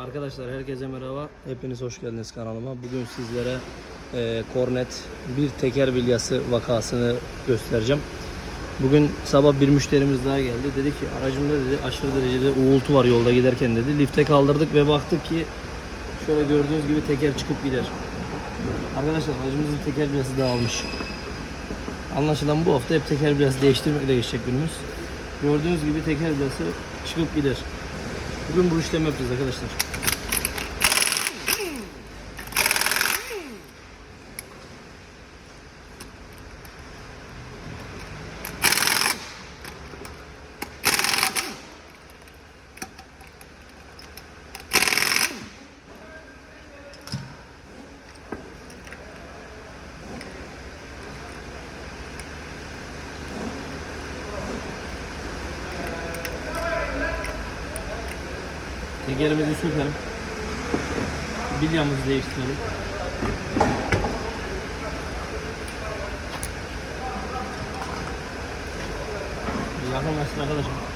Arkadaşlar herkese merhaba. Hepiniz hoş geldiniz kanalıma. Bugün sizlere e, Kornet bir teker bilyası vakasını göstereceğim. Bugün sabah bir müşterimiz daha geldi. Dedi ki aracımda dedi aşırı derecede uğultu var yolda giderken dedi. Lifte kaldırdık ve baktık ki şöyle gördüğünüz gibi teker çıkıp gider. Arkadaşlar aracımızın teker bilyası dağılmış. Anlaşılan bu hafta hep teker bilyası değiştirmekle geçecek günümüz. Gördüğünüz gibi teker bilyası çıkıp gider. Bugün bu işlemi yapacağız arkadaşlar. Tekerimizi sökelim. Bilyamızı değiştirelim. Yakınlaştır arkadaşım.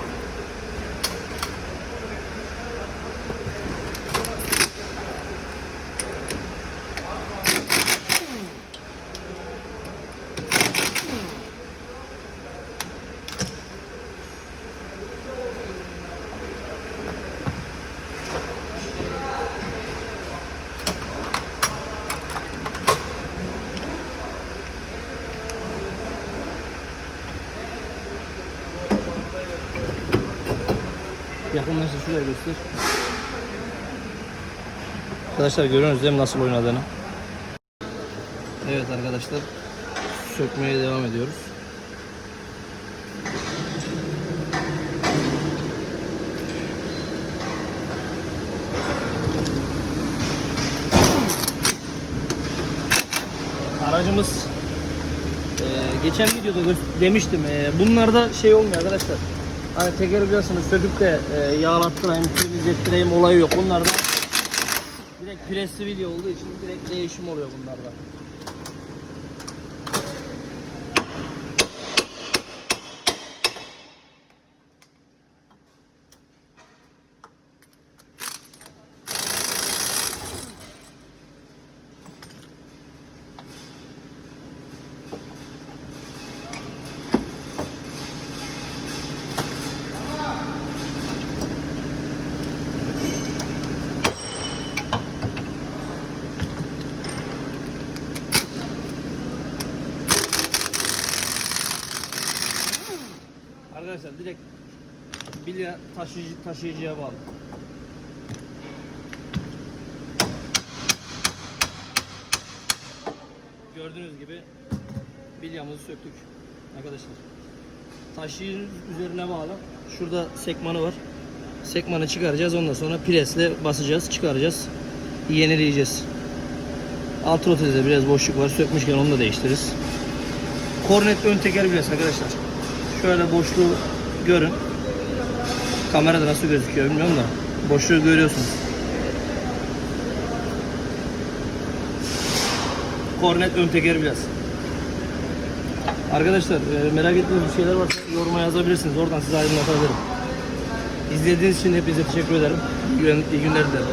Yakınlaştır şuraya göster. Arkadaşlar görüyorsunuz değil mi nasıl oynadığını? Evet arkadaşlar sökmeye devam ediyoruz. Aracımız e, geçen videoda demiştim e, bunlarda şey olmuyor arkadaşlar. Hani teker biliyorsunuz söküp de e, yağlattırayım, temizlettireyim olayı yok. Bunlarda direkt presli video olduğu için direkt değişim oluyor bunlarda. Arkadaşlar direkt bilya taşıyıcı, taşıyıcıya bağlı. Gördüğünüz gibi bilyamızı söktük arkadaşlar. Taşıyıcı üzerine bağlı. Şurada sekmanı var. Sekmanı çıkaracağız. Ondan sonra presle basacağız, çıkaracağız. Yenileyeceğiz. Alt rotede biraz boşluk var. Sökmüşken onu da değiştiririz. Kornet ön teker bilyası arkadaşlar. Şöyle boşluğu görün. Kamerada nasıl gözüküyor bilmiyorum da. Boşluğu görüyorsunuz. Kornet ön teker biraz. Arkadaşlar e, merak ettiğiniz bir şeyler varsa yoruma yazabilirsiniz. Oradan size aydınlatabilirim. İzlediğiniz için hepinize teşekkür ederim. İyi gün- iyi günler dilerim.